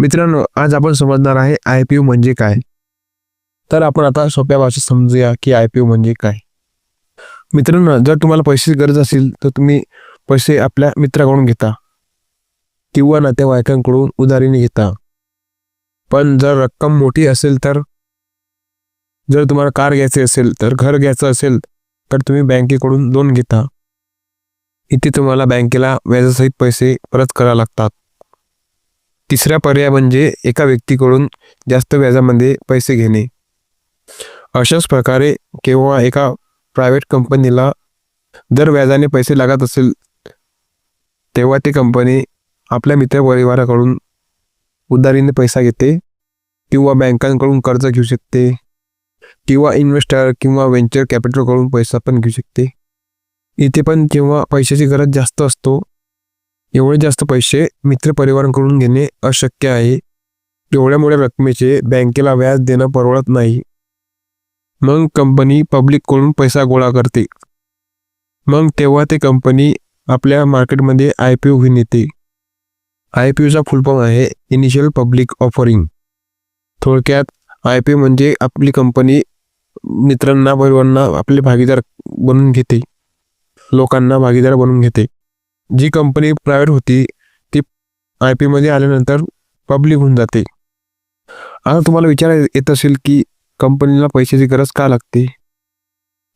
मित्रांनो आज आपण समजणार आहे आय पी ओ म्हणजे काय. तर आपण आता सोप्या भाषेत समजूया की आय पी ओ म्हणजे काय. मित्रांनो जर तुम्हाला पैशाची गरज असेल तर तुम्ही पैसे आपल्या मित्राकडून घेता किंवा नातेवाईकांकडून उधारीने घेता. पण जर रक्कम मोठी असेल तर जर तुम्हाला कार घ्यायची असेल तर घर घ्यायचं असेल तर तुम्ही बँकेकडून लोन घेता. इथे तुम्हाला बँकेला व्याजासहित पैसे परत करावे लागतात. तिसरा पर्याय म्हणजे एका व्यक्तीकडून जास्त व्याजामध्ये पैसे घेणे. अशाच प्रकारे केव्हा एका प्रायव्हेट कंपनीला जर व्याजाने पैसे लागत असेल तेव्हा ती कंपनी आपल्या मित्रपरिवाराकडून उधारीने पैसा घेते किंवा बँकांकडून कर्ज घेऊ शकते किंवा इन्व्हेस्टर किंवा व्हेंचर कॅपिटलकडून पैसा पण घेऊ शकते. इथे पण जेव्हा पैशाची गरज जास्त असतो एवढे जास्त पैसे मित्रपरिवारांकडून घेणे अशक्य आहे. एवढ्या मोठ्या रकमेचे बँकेला व्याज देणं परवडत नाही. मग कंपनी पब्लिककडून पैसा गोळा करते. मग तेव्हा ते कंपनी आपल्या मार्केटमध्ये आय पी ओ घेऊन येते. आय पी ओचा फुलफॉर्म आहे इनिशियल पब्लिक ऑफरिंग. थोडक्यात आय पी ओ म्हणजे आपली कंपनी मित्रांना परिवारांना आपले भागीदार बनवून घेते. लोकांना भागीदार बनवून घेते. जी कंपनी प्रायव्हेट होती ती आय पी मध्ये आल्यानंतर पब्लिक होऊन जाते. आता तुम्हाला विचार येत असेल की कंपनीला पैशाची गरज का लागते?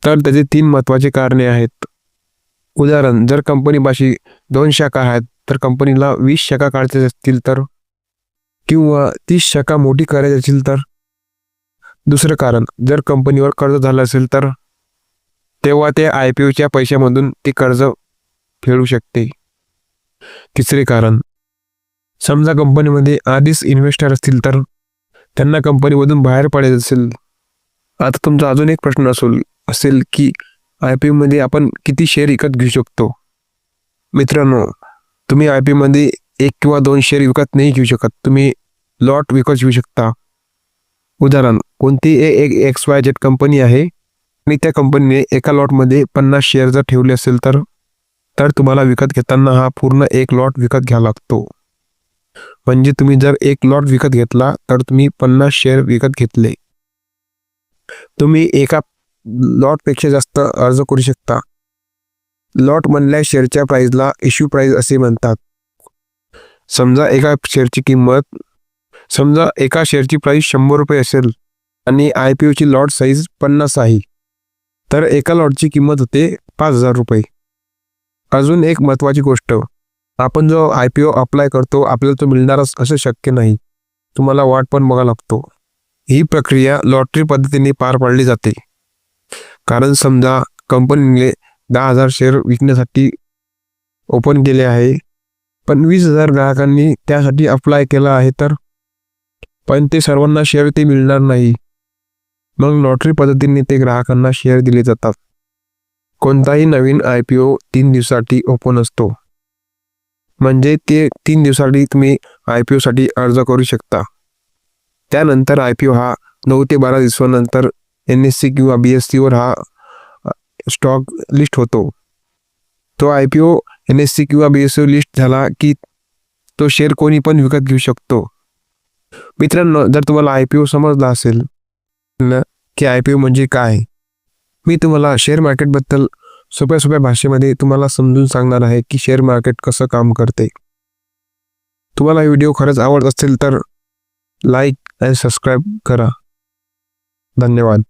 तर त्याचे तीन महत्त्वाचे कारणे आहेत. उदाहरण जर कंपनीपाशी दोन शाखा आहेत तर कंपनीला वीस शाखा काढायच्या असतील तर? किंवा तीस शाखा मोठी करायची असेल तर? दुसरं कारण जर कंपनीवर कर्ज झालं असेल तर? तेव्हा ते आय पी ओच्या पैशामधून ते कर्ज फेडू शकते. तिसरे कारण समजा कंपनीमध्ये आधीच इन्व्हेस्टर असतील तर त्यांना कंपनीमधून बाहेर पडायचं असेल. आता तुमचा अजून एक प्रश्न असेल असेल की आय पी मध्ये आपण किती शेअर विकत घेऊ शकतो? मित्रांनो तुम्ही आय पीमध्ये एक किंवा दोन शेअर विकत नाही घेऊ शकत. तुम्ही लॉट विकत घेऊ शकता. उदाहरण कोणती एक एक्स वाय जेड कंपनी आहे आणि त्या कंपनीने एका लॉटमध्ये पन्नास शेअर जर ठेवले असेल तर तर तुम्हाला विकत घेताना हा पूर्ण एक लॉट विकत घ्यावा लागतो. म्हणजे तुम्ही जर एक लॉट विकत घेतला तर तुम्ही पन्नास शेअर विकत घेतले. तुम्ही एका लॉटपेक्षा जास्त अर्ज करू शकता. लॉट म्हणल्या शेअरच्या प्राईजला इश्यू प्राईज असे म्हणतात. समजा एका शेअरची किंमत समजा एका शेअरची प्राईस शंभर रुपये असेल आणि आय पी ओची लॉट साईज पन्नास आहे तर एका लॉटची किंमत होते पाच हजार रुपये. अजून एक महत्त्वाची गोष्ट आपण जो आय पी ओ अप्लाय करतो आपल्याला तो मिळणारच असं शक्य नाही. तुम्हाला वाट पण बघा लागतो. ही प्रक्रिया लॉटरी पद्धतीने पार पाडली जाते. कारण समजा कंपनीने दहा हजार शेअर विकण्यासाठी ओपन केले आहे पण वीस हजार ग्राहकांनी त्यासाठी अप्लाय केला आहे तर? पण ते सर्वांना शेअर ते मिळणार नाही. मग लॉटरी पद्धतीने ते ग्राहकांना शेअर दिले जातात. कोणताही नवीन आय पी ओ तीन दिवसासाठी ओपन असतो. म्हणजे ते तीन दिवसासाठी तुम्ही आय पी ओसाठी अर्ज करू शकता. त्यानंतर आय पी ओ हा नऊ ते बारा दिवसानंतर एन एस सी किंवा बी एस सीवर हा स्टॉक लिस्ट होतो. तो I P O N S C किंवा बी एस सी लिस्ट झाला की तो शेअर कोणी पण विकत घेऊ शकतो. मित्रांनो जर तुम्हाला आय पी ओ समजला असेल की आय पी ओ म्हणजे काय? मी तुम्हाला शेअर मार्केटबद्दल सोप्या सोप्या भाषेमध्ये तुम्हाला समजून सांगणार आहे की शेअर मार्केट कसं काम करते. तुम्हाला व्हिडिओ खरंच आवडत असेल तर लाईक आणि सबस्क्राईब करा. धन्यवाद.